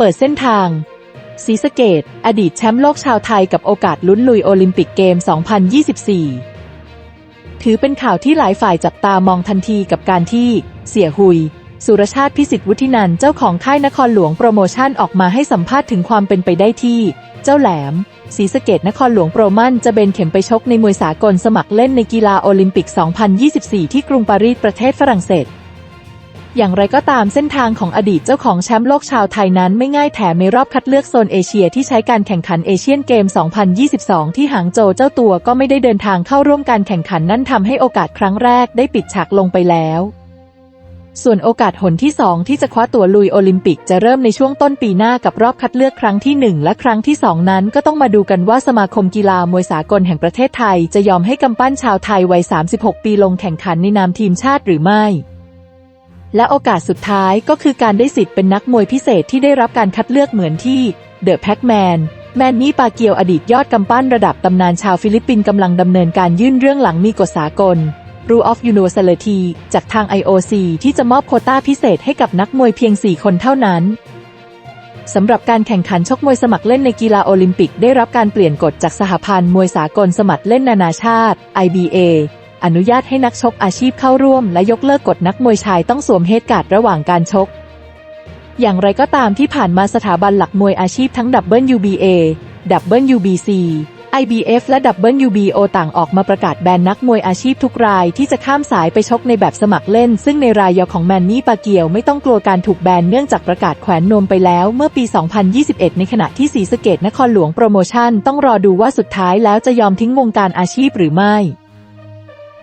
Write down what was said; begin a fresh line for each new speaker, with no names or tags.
เปิดเส้นทางศรีสะเกดอดีตแชมป์โลกชาวไทยกับโอกาสลุ้นลุยโอลิมปิกเกม 2024 ถือเป็นข่าวที่หลายฝ่ายจับตามองทันทีกับการที่ เสียหุย สุรชาติพิสิทธิ์วุฒินันเจ้าของค่ายนครหลวงโปรโมชั่นออกมาให้สัมภาษณ์ถึงความเป็นไปได้ที่ เจ้าแหลมศรีสะเกดนครหลวงโปรมั่นจะเบนเข็มไปชกในมวยสากลสมัครเล่นในกีฬาโอลิมปิก 2024 ที่กรุงปารีสประเทศฝรั่งเศส อย่างไรก็ตามเส้นทางของอดีตเจ้าของแชมป์โลกชาวไทยนั้นไม่ง่ายแถมในรอบคัดเลือกโซนเอเชียที่ใช้การแข่งขันเอเชียนเกม 2022 ที่หางโจวเจ้าตัวก็ไม่ได้เดินทางเข้าร่วมการแข่งขันนั่นทำให้โอกาสครั้งแรกได้ปิดฉากลงไปแล้วส่วนโอกาสหนที่ 2 ที่จะคว้าตั๋วลุยโอลิมปิกจะเริ่มในช่วงต้นปีหน้ากับรอบคัดเลือกครั้งที่ 1 และครั้งที่ 2 นั้นก็ต้องมาดูกันว่าสมาคมกีฬามวยสากลแห่งประเทศไทย จะยอมให้กำปั้นชาวไทยวัย 36 ปีลงแข่งขันในนามทีมชาติหรือไม่ และโอกาสสุดท้ายก็คือการได้สิทธิ์เป็นนักมวยพิเศษที่ได้รับการคัดเลือกเหมือนที่เดอะแพ็กแมนแมนนี่ปาเกียวอดีตยอดกำปั้นระดับตำนานชาวฟิลิปปินส์กำลังดำเนินการยื่นเรื่องหลังมีกฎสากล Rule of Universality จากทาง IOC ที่จะมอบโคต้าพิเศษให้กับนักมวยเพียง 4 คนเท่านั้นสำหรับการแข่งขันชกมวยสมัครเล่นในกีฬาโอลิมปิกได้รับการเปลี่ยนกฎจากสหพันธ์มวยสากลสมัครเล่นนานาชาติ IBA อนุญาตให้นักชกอาชีพเข้าร่วม และยกเลิกกฎนักมวยชายต้องสวมเฮดการ์ดระหว่างการชก อย่างไรก็ตามที่ผ่านมาสถาบันหลักมวยอาชีพทั้ง WBA WBC IBF และ WBO ต่างออกมาประกาศแบนนักมวยอาชีพทุกรายที่จะข้ามสายไปชกในแบบสมัครเล่น ซึ่งในรายยอของแมนนี่ปาเกียวไม่ต้องกลัวการถูกแบนเนื่องจากประกาศแขวนนมไปแล้วเมื่อปี 2021 ในขณะที่สีสเกตนครหลวงโปรโมชั่นต้องรอดูว่าสุดท้ายแล้วจะยอมทิ้งวงการอาชีพหรือไม่